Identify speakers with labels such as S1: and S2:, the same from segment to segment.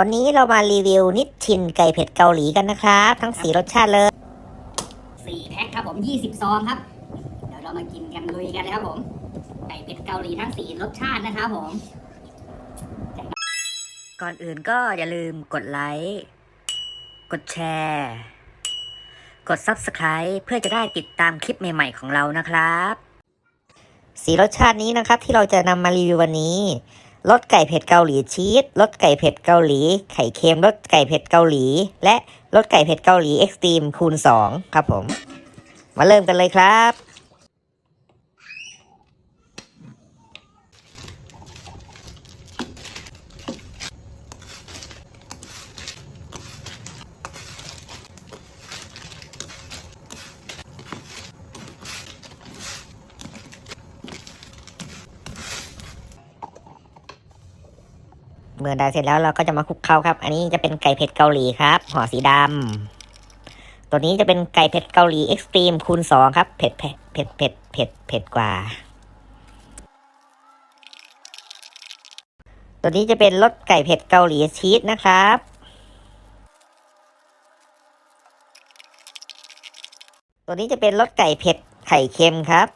S1: วันนี้เรามารีวิวนิชชินไก่เผ็ดเกาหลีกันนะครับ ทั้งสีรสชาติเลย
S2: สี่แพ็คครับผมยี่สิบซองครับ เดี๋ยวเรามากินกันลุยกันเลยครับผม ไก่เป็ดเกาหลีทั้งสี่รสชาตินะครับผม
S1: ก่อนอื่นก็อย่าลืมกดไลค์กดแชร์ กด Subscribe เพื่อจะได้ติดตามคลิปใหม่ ๆ ของเรานะครับ สีรสชาตินี้นะครับที่เราจะนำมารีวิววันนี้ รสไก่เผ็ดเกาหลีชีสรสไก่เผ็ดเกาหลี ไข่เค็มรสไก่เผ็ดเกาหลี และรสไก่เผ็ดเกาหลีเอ็กซ์ตรีมคูณ2ครับผม มาเริ่มกันเลยครับ มื่อได้เสร็จแล้วเราก็จะมาคลุกเคล้าครับ อันนี้จะเป็นไก่เผ็ดเกาหลีครับห่อสีดำตัวนี้จะเป็นไก่เผ็ดเกาหลีเอ็กซ์ตรีมคูณสองครับเผ็ดเผ็ดเผ็ดเผ็ดเผ็ดเผ็ดกว่า ตัวนี้จะเป็นรสไก่เผ็ดเกาหลีชีสนะครับตัวนี้จะเป็นรสไก่เผ็ดไข่เค็มครับ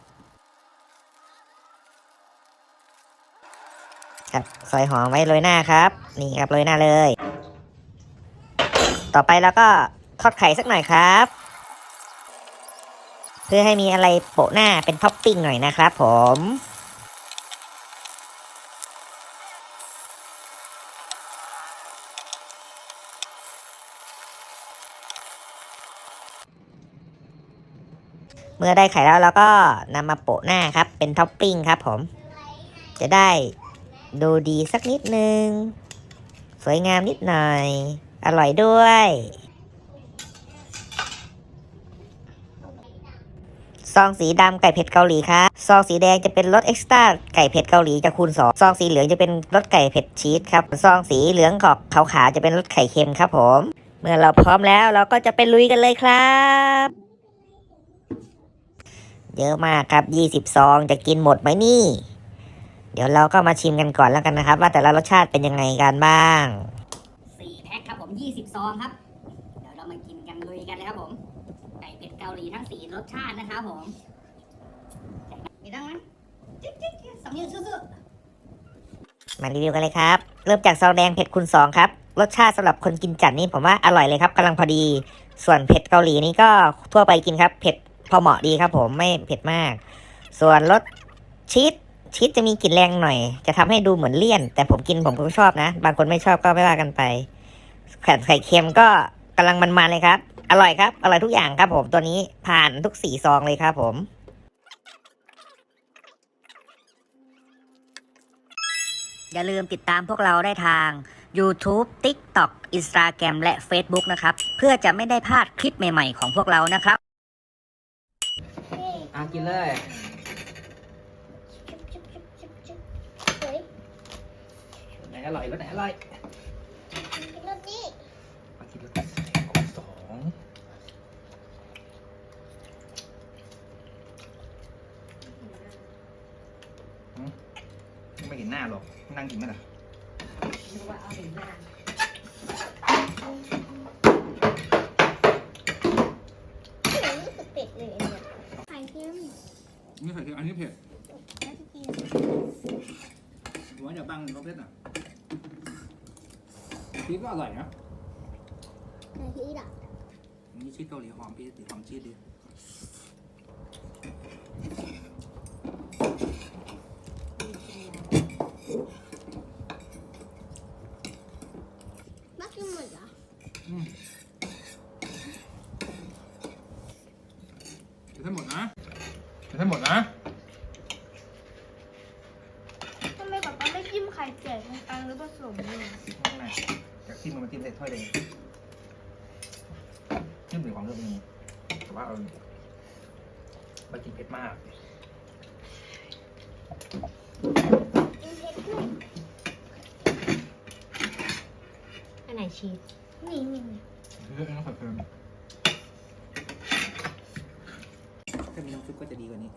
S1: ครับซอยหอมไว้โรยหน้าครับ นี่ครับโรยหน้าเลย ต่อไปแล้วก็ทอดไข่สักหน่อยครับ เพื่อให้มีอะไรโปะหน้าเป็นท็อปปิ้งหน่อยนะครับผมเมื่อได้ไข่แล้วเราก็นำมาโปะหน้าครับ เป็นท็อปปิ้งครับผม จะได้ ดูดีสักนิดนึง สวยงามนิดหน่อย อร่อยด้วย ซองสีดำไก่เผ็ดเกาหลีครับซองสีแดงจะเป็นรสเอ็กซ์ตร้าไก่เผ็ดเกาหลีจะคูณสองซองสีเหลืองจะเป็นรสไก่เผ็ดชีสครับ ซองสีเหลืองขอบขาวๆจะเป็นรสไข่เค็มครับผม เมื่อเราพร้อมแล้วเราก็จะไปลุยกันเลยครับเยอะมากครับ 20ซองจะกินหมดไหมนี่ ดี๋ยวเราก็มาชิมกันก่อนแล้วกันนะครับ ว่าแต่ละรสชาติเป็นยังไงกันบ้าง
S2: สี่แพ็คครับผมยี่สิบซองครับ เดี๋ยวเรามากินกันลุยกันเลยครับผมไก่เป็ดเกาหลีทั้งสี่รสชาตินะครับผมมีตั้งไหมจิ๊กจิ๊กจิ๊กสำเนียงซื่อ
S1: มารีวิวกันเลยครับ เริ่มจากซองแดงเผ็ดคูณสองครับ รสชาติสำหรับคนกินจัดนี่ผมว่าอร่อยเลยครับกำลังพอดี ส่วนเผ็ดเกาหลีนี่ก็ทั่วไปกินครับ เผ็ดพอเหมาะดีครับผมไม่เผ็ดมาก ส่วนรสชีส ชีสจะมีกลิ่นแรงหน่อย จะทำให้ดูเหมือนเลี่ยน แต่ผมกินผมก็ชอบนะ บางคนไม่ชอบก็ไม่ว่ากันไปแข่ไข่เค็มก็กำลังมันๆเลยครับ อร่อยครับ อร่อยทุกอย่างครับผมตัวนี้ผ่านทุกสี่ซองเลยครับผมอย่าลืมติดตามพวกเราได้ทาง YouTube TikTok Instagram และ Facebook นะครับ เพื่อจะไม่ได้พลาดคลิปใหม่ๆของพวกเรานะครับ
S3: อะกินเลย
S4: เฮ้ย
S3: ไห นอร่อยรสไหนอร่อย
S4: กินรสนี่
S3: มากินรสของสองหืมไม่เห็นหน้าหรอก นั่งกินไหมล่ะ
S4: ไม่เห็นรู้สึกเผ็ดเลยเนี่ยไข่เค็ม
S3: นี่ไข่เค็มอันนี้เผ็ด
S4: แล้วจะกิน
S3: หัวอย่าบังรสเผ็ดอะ ชีสก็อร่อยนะ
S4: ไข่ที่ดับ
S3: อันนี่ชีสเกาหลีหอมพี่ติหอมชีสดี
S4: มากินหมดเหรอ
S3: อืมเดี๋ยวให้หมดนะเดี๋ยวให้หมดนะ
S4: ทำไมป๊าป๊าไม่จิ้มไข่แก่กลางๆหรือผสมเนี่ย
S3: ข้างใน จากที่มันมาจิ้มใส่ถ้วยเลยจิ้มหรือของเรื่องนี้แต่ว่าเอาไปกินเผ็ดมาก
S4: กินเผ็ดด้วย
S2: อันไหนชีส
S4: นี่นี่นี่
S3: เยอะนะขอเพิ่มถ้ามีน้ำซุปก็จะดีกว่านี้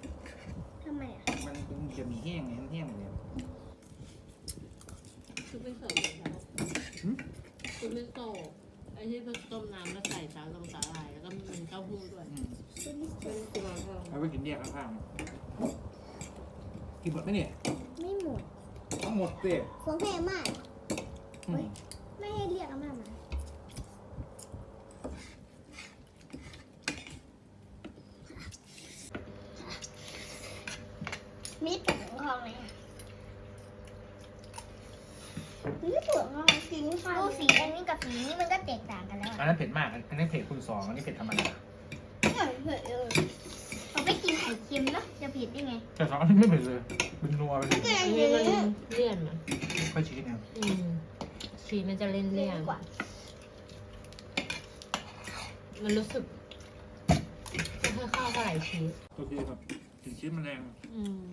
S4: ทำไมอะ
S3: มันจะมีแห้งไงมันแห้งหมดเลย
S2: ชุดเป็นเสริม
S5: คุ ณไม่โตไอ้ที่ผสมน้ำแล้วใส่สาลงสาหร่ายแล้วก็มีเต้าหู้ด้วย
S3: อืม
S5: เป็นตัวทอง
S3: เอาไปกินแยกข้างๆกินหมดไหมเนี่ย
S4: ไม่หมด
S3: ทั้งหมดเต้
S4: ฟองแพงมาก
S3: อืม
S4: ไม่ให้เรียกอาม่ามามีเปลือกทองไหมมีเปลือกทองสี ดูสีอันนี้กับสีนี้มันก็แตกต่างกันแล้ว
S3: อันนั้นเผ็ดมาก อันนี้เผ็ดคูณสองอันนี้เผ็ดธรรมดา
S4: อะเผ็ดเลยเราไม่กินไข่เค็มนะจะเผ็ดได้ไง
S3: แต่สองอันนี้ไม่เผ็ดเลยเป็นนัวไปเลย
S5: อันนี้มันเลี่ยนอะ
S3: ค่อยชี้เนี่ย
S5: อืมชีสมันจะเลี่ยนเลี่ยน
S4: กว่า
S5: มันรู้สึกไม่ค่อยเข้าเท่าไหร่ชีส
S3: โอเคครับถึงชิ้นมันแรง
S5: อืม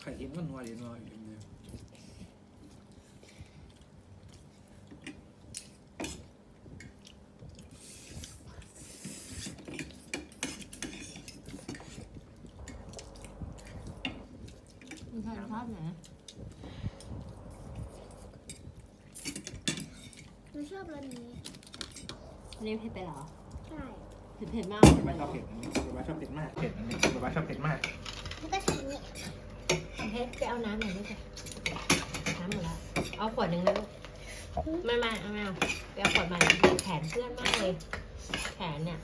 S3: ไข่เค็มก็นัวดีนัวอยู่เลย
S5: มีใครชอบไหน
S4: หนูชอบรสนี้
S5: อันนี้เผ็ดไปเหรอ
S4: ใช่
S5: เผ็ดเผ็ดมาก
S3: แต่ว่าชอบเผ็ดอันนี้แต่ว่าชอบเผ็ดมากเผ็ดอันนี้แต่ว่าชอบเผ็ดมาก
S4: แล้วก็ทำนี้
S5: เผ็ดไปเอาน้ำหน่อยดิจ้ะน้ำหมดแล้วเอาขวดหนึ่งนะลูกไม่ไม่เอาไม่เอาไปเอาขวดใหม่แขนเพื่อนมากเลย แขนเนี่ย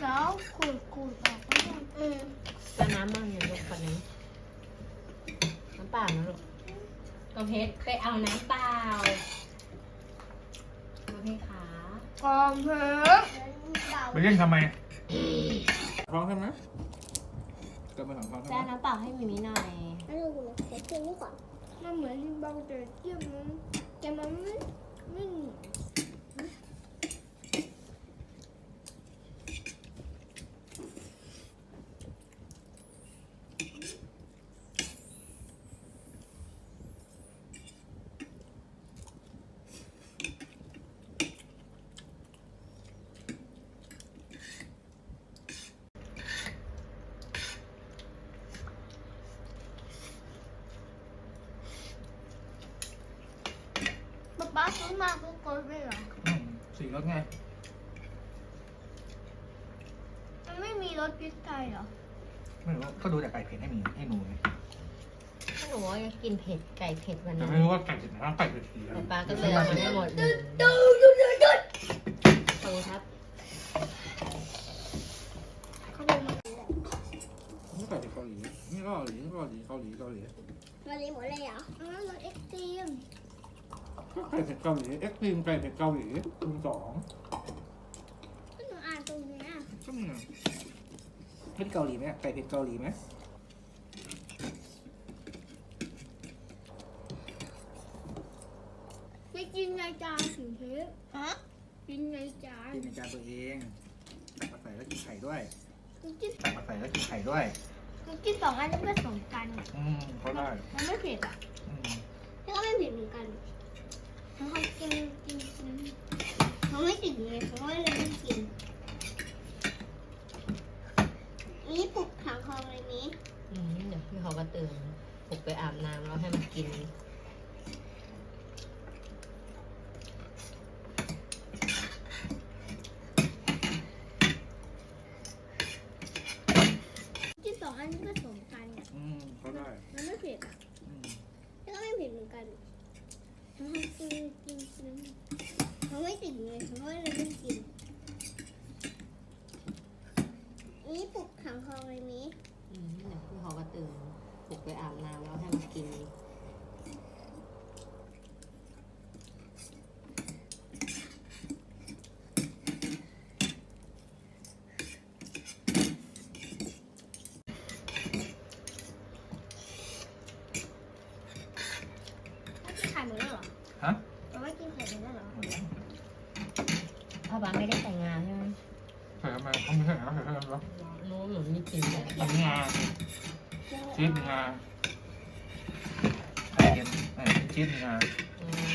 S4: แล้วขูดขูดออกก็ได้อืม
S5: เอาน้ำมันเนี่ยลูกขวดหนึงน้ำเปล่านะลูกก็เพชรไปเอาน้ำเปล่าโอเคค่ะ
S4: กองเพชรเบา
S3: ไปเล่นทำไมฟ้องใช่ไหมก็มาถามฟ้องใช่
S5: แจ้
S3: ไหม
S5: น้ำเปล่าให้มิมิหน่อย
S4: แล้วดูนะเดี๋ยวเทียมนี่ก่อนมันเหมือนที่เบาแต่เทียมมันแต่มันไม่ไม่ป๊าป๊าซื้อ มาทุกคนเลยเหรอ
S3: อืมสี่รสไง
S4: มันไม่มีรสพริกไทยเหรอ
S3: ไม่รู้ก็ดูจากไก่เผ็ดให้มีให้หนูไง
S5: ถ้าหนูว่าจะกินเผ็ดไก่เผ็ดวัน
S3: แต่
S5: นี้
S3: ไม่รู้ว่าไก่เผ็ดไหนต้องไก่เผ็ดสีอะไร
S5: แต่ป้าก็เลยเอามาให้หมดเลยขอบคุณครับ
S4: เขาเป็นหมดเลย
S3: นี่ไก่เผ็ดเกาหลีนี่ก็เกาหลีนี่ก็เกาหลีเกาหลีเกาหลี
S4: มาเลยหมดเลยเหรออ๋อรสเอ็กซ์ตรีม
S3: ก็ไก่เผ็ดเกาหลีเอ็กซ์ตรีมไก่เผ็ดเกาหลีคูณสอง
S4: ก็หนูอ่านตรงเนี้ย
S3: ก็มึงอะเผ็ดเกาหลีไหมไก่เผ็ดเกาหลีไหม
S4: ไม่กินในจานถึงเพชรฮะกินในจาน
S3: กินในจานตัวเองตักมาใส่แล้วกินไข่ด้วย
S4: กิน
S3: ตักมาใส่แล้วกินไข่ด้วย
S4: กินสองอันนี้ผสมกันอะ
S3: อืมเขาได้
S4: มันไม่เผ็ดอะ
S3: อืม
S4: แล้วก็ไม่เผ็ดเหมือนกัน เขากินกินกินเขาไม่ติดเลยเขาก็เลยไม่กินนี่ปลุกขังคองเลยมี
S5: อืมเดี๋ยวพี่เขาก็ตื่นปลุกไปอาบน้ำแล้วให้มันกิน
S4: กินสองอันนี้ผสมกันอะ
S3: อืมเขาได้
S4: มันไม่เผ็ดอะ
S3: อืม
S4: แล้วก็ไม่เผ็ดเหมือนกันเขากินกินกินเขาไม่ติด เขาก็เลยไม่กินมีปลุกขังคองเลยมี
S5: อืมเนี่ยวพี่เขาก็ตื่นปลุกไปอาบน้ำแล้วให้มันกิน
S4: ไม่กินไข่หมดแล้วเหรอ
S3: ฮะ
S4: เราไม่กินไข่หมดแล้วเหรอ
S3: หมดแล้ว
S5: พ่อบ้านไม่ได้แต่งงานใช่ไหม
S3: ใส่ทำไมเขาไม่ใช่แล้วใส่เพิ่มแล้ว
S5: รู้หนูไม่กินเลย
S3: มันงา ชีสงาไข่เค็มไอ้ชีสงา
S5: อืม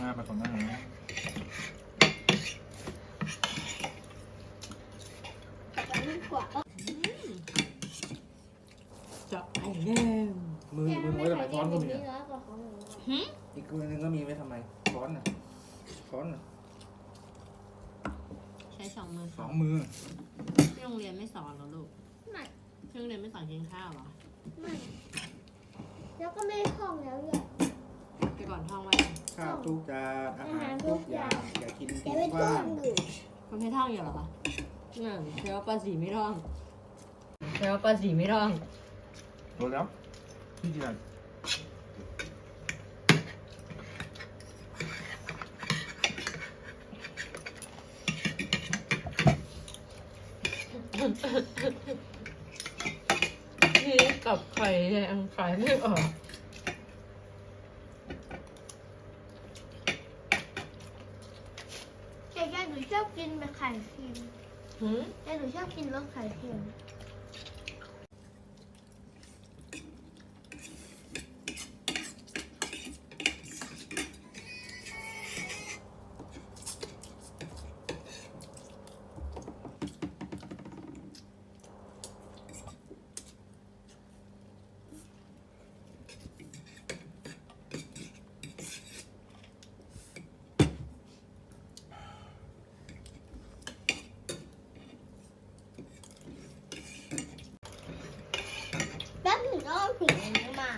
S3: งาผสมกันนะ
S4: แต่มันกว่า
S5: เจาะไข่แน่
S3: มือมือไว้ทำไมช้อนก็มีอะ
S4: หืมอี
S3: กมือนึงก็มีไว้ทำไมช้อนน่ะช้อนน่ะ
S5: ใช้สองมือ
S3: สองมือ
S5: ที่โรงเรียนไม่สอนเหรอลูก
S4: ไม่
S5: ที่โรงเรียนไม่สอนกินข้าวเหรอ
S4: ไม่ แล้วก็ไม่ได้ท่องแล้วเนี่ย
S5: ไปก่อนท่องไว้
S3: ข้าวทุกจานอาหารทุกอย่าง อย่ากิน
S4: แต่
S3: ทิ้ง
S4: ไม่
S3: กว้า
S4: ท่องงอยู่
S5: คุณไม่ท่องอยู่เหรอคะนั่นเทวปาสีไม่ท่องเทวปาสีไม่ท่อง
S3: โดนแล้วที่เดียว
S5: นี่ กับไข่แดงขายไม่ออก
S4: แต่ยายหนูชอบกินแบบไข่เค็ม
S5: หืม
S4: ยายหนูชอบกินรสไข่เค็ม แป๊บหนึ่งอ้อมถึงอันนี้มา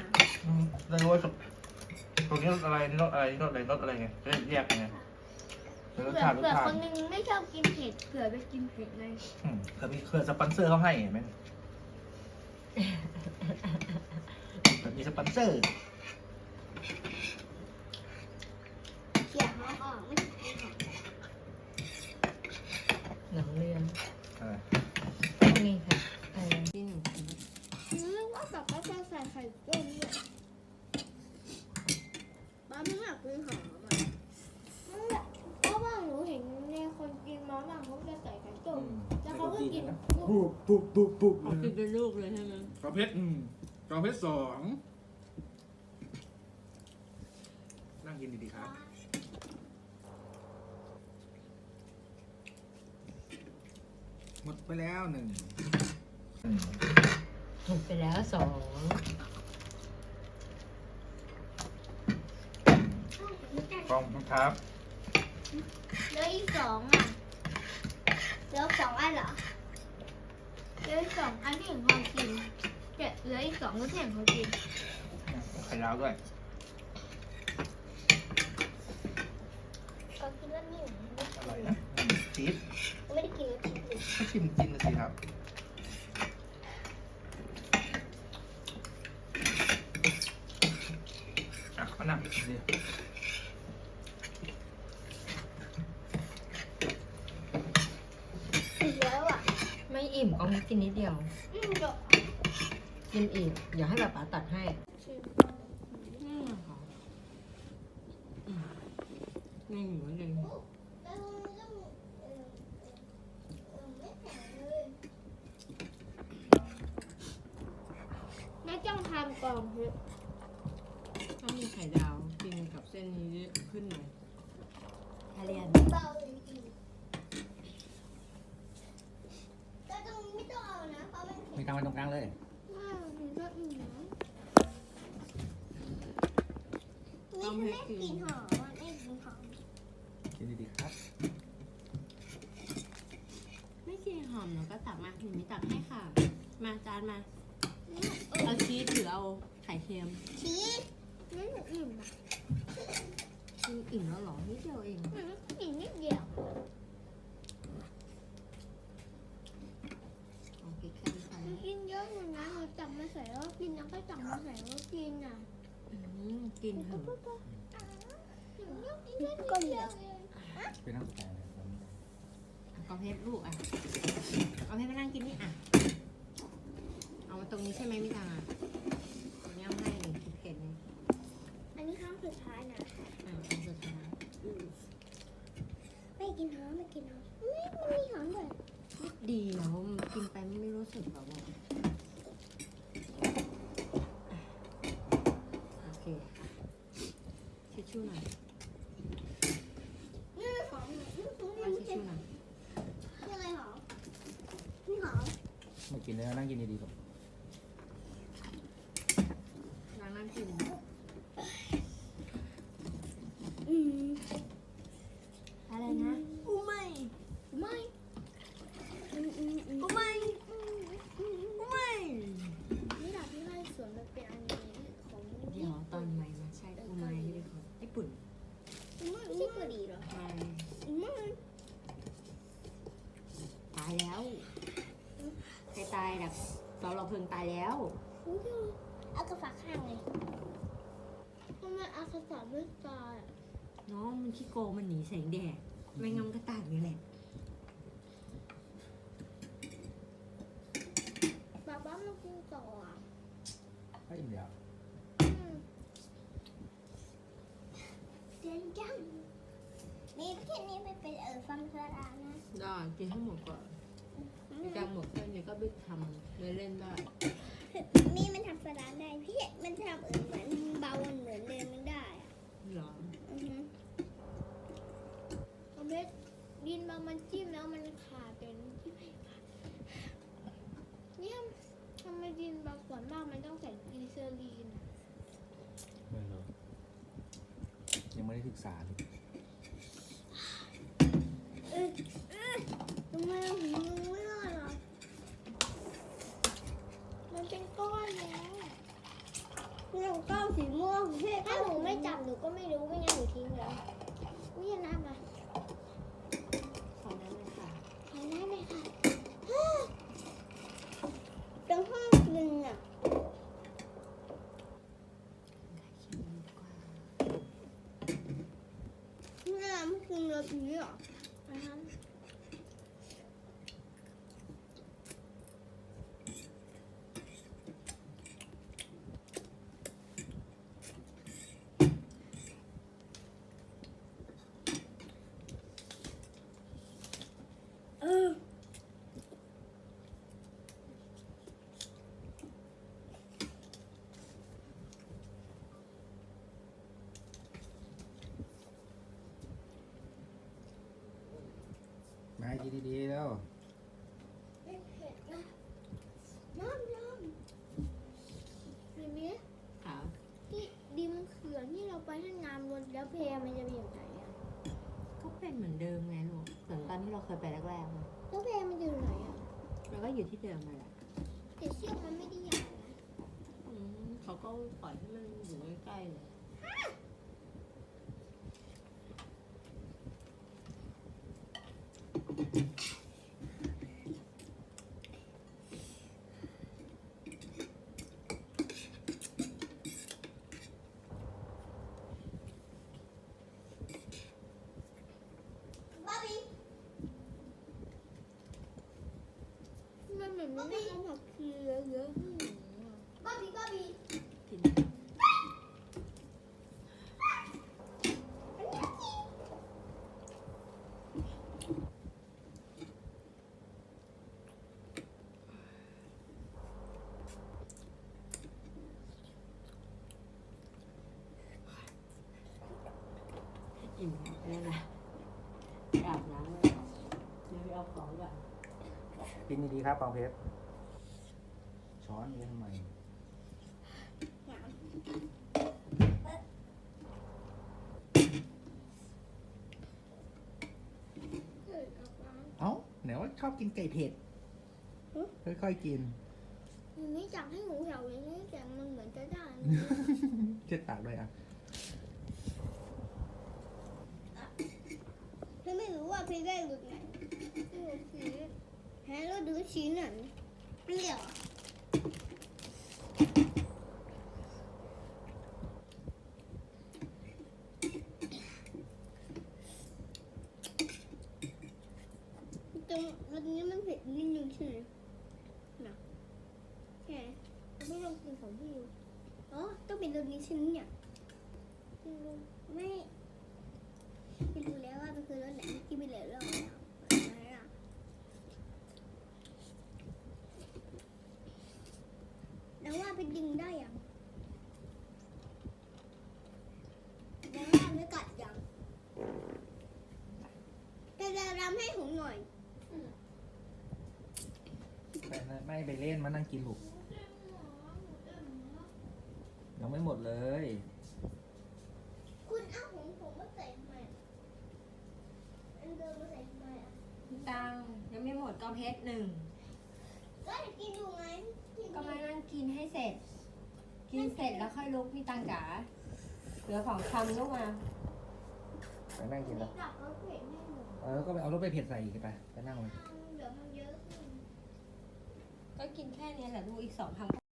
S3: อืมแล้วรู้ว่าสุดตรงนี้รสอะไรนี่รสอะไรนี่รสอะไรรสอะไรไงจะได้แยกไงเป็นรส
S4: เผื่อ
S3: ชาติรส
S4: เผื่อ
S3: ชา
S4: ค
S3: ติ
S4: นหนึงไม่ชอบกินเผ็ดเผื่อไปกินเผ็ดเลย
S3: อืมเคยมีเคยสปอนเซอร์เขาให้เห็นไหมแบบมีสปอนเซอร์
S4: เขี่ยหอมออกไม่กินหอม
S5: หนังเรียน
S3: อะไร
S5: นี่ค่ะอะไรที่หนูกิน
S4: อืมว่าแบบก็จะใส่ไข่ต้มด้วยบ้าไม่อยากกินหอมอะนั่นแหละเพราะว่าหนูเห็นใน คนกินมาม่าเขาจะใส่ไข่ต้มแล้วเขาก็กิน
S3: ปุ๊บปุ๊บปุ๊บปุ๊บ
S5: เอากินเป็นลูกเลยใช่ไหม
S3: กองเพชรอืมกองเพชรสองนั่งกินดีๆครับหมดไปแล้วหนึ่ง
S5: ถูกไปแล้วสอง
S3: กองครับ
S4: เหลืออีกสองอะเหลือสองอันเหรอเหลืออีกสองอันที่เห็นเขากินเจ็ดเหลืออีกสองก็ที่เห็นเขากิน
S3: ไข่ดาวด้วย
S4: ก็กินแล้วนี่
S3: อร่อยนะชีส
S4: ไม่ได้กินแล้วกินเลย
S3: ก็ชิมกินนะสิครับอะมานั่งดิ
S4: อีกแล้วอะ
S5: ไม่ อิ่มก็กินนิดเดียว
S4: อืมเดี๋ยว
S5: กินอีกอย่าให้แบบป๋าตัดให้
S4: ชิม
S5: อืมค่ะนี่อยู่เหมือนกัน
S4: แล้วมันก็มีเออเออไม่แข็งเลยแม่จ้องทำก่อนเถอะ
S5: ถ้ามีไข่ดาวกินกับเส้นนี้ขึ้นหน่อยทะเรียน
S4: เบาจริงๆแต่ตรงนี้ไม่ต้องเอานะเพราะมัน
S3: มีทางไปตรงกลางเลย
S4: ว้าวหนูก็อิ่มนะนี่คือแม่กินหอมอะแม่กินหอม
S3: กินดีๆครับ
S5: ไม่กินหอมหนูก็ตักมาหนูมีตักให้ค่ะ มาจานมา
S4: นี่
S5: เอาชีสหรือเอาไข่เค็ม
S4: ชีสนี่หนูอิ่มอะ
S5: กินอิ่มแล้วเหรอนิดเดียวเอง
S4: หนูอิ่มนิดเดียว
S5: เอาพริกแค่นี้พอ
S4: หนู
S5: นะ
S4: กินเยอะอยู่นะหนูจับมาใส่แล้วกินแล้วก็จับมาใส่แล้วกินอะ
S5: อืม กินเถอะ
S4: ก็เหลือ
S3: ไปนั่งกลางเลย
S5: เอาเพชรลูกอะเอาเพชรมานั่งกินนี่อะ เอามาตรงนี้ใช่ไหมมิตาตรงนี้เอาให้เผ็ดๆเลย
S4: อันนี้ครั้งสุดท้ายนะ
S5: อะเอาสุดท้าย
S4: ไม่กินหอมไม่กินหอมไม่มันมีหอมด้วย
S5: ดีแล้วกินไปไม่รู้สึกแบบว่าโอเคทิชชู่หน่อย
S4: นี่หอมนี่หอม
S5: เอา
S4: นี่
S5: ทิชชู่หน่อย
S4: อะไรหอมนี่หอม
S3: มา กินแล้วนั่งกินดีๆครับ
S5: ล้างน้ำกิน พิงตายแล้ว
S4: เอากระฝากข้างเลยทำไมเอาก ระฝากไม่ตายอะ
S5: น้องมันขี้โกงมันหนีแสงแดดไม่งั้นมันก็ตายนี่แหละ
S4: ป๊าป๊ามากินต่ออะ
S3: ไม่เดี๋ยว
S4: อืมเดินจัง นี่แค่นี้ไม่เป็นเออฟันเพื่อรานะ
S5: ได้กินทั้งหมดก่อนแกงหมดแค่นี้ก็ไปทำเล่นๆได้
S4: นี่มันทำสลัดได้พี่มันทำเออเหมือนเบาเหมือนเดินไม่ได้อะ
S5: เหรอ
S4: อือฮึเอาเบสดินบางมันจิ้มแล้วมันขาดเป็นที่ไม่ขาดเนี่ยทำไมดินบางส่วนมากมันต้องใส่กลีเซอรีนอะ
S3: ไม่รู้ยังไม่ได้ศึกษาเลย
S4: เออเออทำไมหูมึงไม่รอดหรอมันเป็นก้อนแล้วเนี่ยก้อนสีม่วงถ้าหนูไม่จับหนูก็ไม่รู้ไม่งั้นหนูทิ้งแล้ววิยน้ำมา
S5: ขอนั้นเลยค่ะ
S4: ขอได้ไหมคะตรงห้องหนึ่งอะ น้ำคือเนื้อผีเหรอนะคะเออ
S3: มา กินดีๆแล้ว
S4: ไม่เผ็ดนะน้ำน้ำเห็นไหม
S5: ค่ะ
S4: ที่ดิมเขื่อนที่เราไปให้น้ำลดแล้วเพมันจะเป็นอย่างไรอะ
S5: ก็เป็นเหมือนเดิมไงลูกเหมือนตอนที่เราเคยไปแรกๆอะ
S4: แล้วเพมันจะอยู่ไหนอะ
S5: เราก็อยู่ที่เดิมมาแหละ
S4: แต่เชือกมันไม่ได้ใหญ่นะ
S5: อืมเขาก็ปล่อยให้มันอยู่ใกล้ๆเลย
S4: นเหมือนมันได้เอาผักชีเยอะๆให้นก็บีก็บี
S5: กินอิ่มแล้วนะอาบน้ำเลยเดี๋ยวไปเอาของก่อน
S3: กินดีๆครับปองเพชรำไม
S4: เกิดออกมา
S3: เอ้าไหนว่าชอบกินไก่เผ็ดค่อยๆกิน
S4: หนูไม่จับให้หนูแถวอย่างนี้แต่มันเหมือนจะได้นะ
S3: เช็ดปากด้วยอะ
S4: พี่ไม่รู้ว่าพี่ได้หลุดไหนพี่รู้สีแฮะแล้วดูชิ้นไหนนี่เหรอ ตรงวันนี้มันเผ็ดนิดนึงใช่ไหมนะแค่ไม่ลองกินของพี่ดูอ๋อต้องเป็นรสนี้ใช่ไหมเนี่ยไม่รู้ไม่ไม่รู้แล้วว่ามันคือรสไหนกินไปเลยแล้วแล้วอะไรอะแล้วว่าไปดึงได้ยังแล้วว่าไม่กัดยังแต่จะรำให้ผมหน่อย
S3: ไม่ไปเล่นมานั่งกินลูกยังไม่หมดเลย
S4: คุณเอาผมผมมาใส่ทำไมอันเดิมมาใส่ทำไมอะ
S5: ตังยังไม่หมดก็เพชรหนึ่ง
S4: ก็จะกินอยู่ไงกิน
S5: ก็มานั่งกินให้เสร็จ กินเสร็จแล้วค่อยลุกพี่ตังจ๋าเหลือของคำลูกมา
S3: ไปนั่งกินแล้ว
S4: จับแล้วเผ็ดให้หนู
S3: เออ ก็ไปเอารถไปเผ็ดใส่อีกไป ไปนั่งเลย
S4: เดี๋ยวมันเยอะขึ้น
S5: ก็กินแค่นี้แหละลูกอีกสองคำ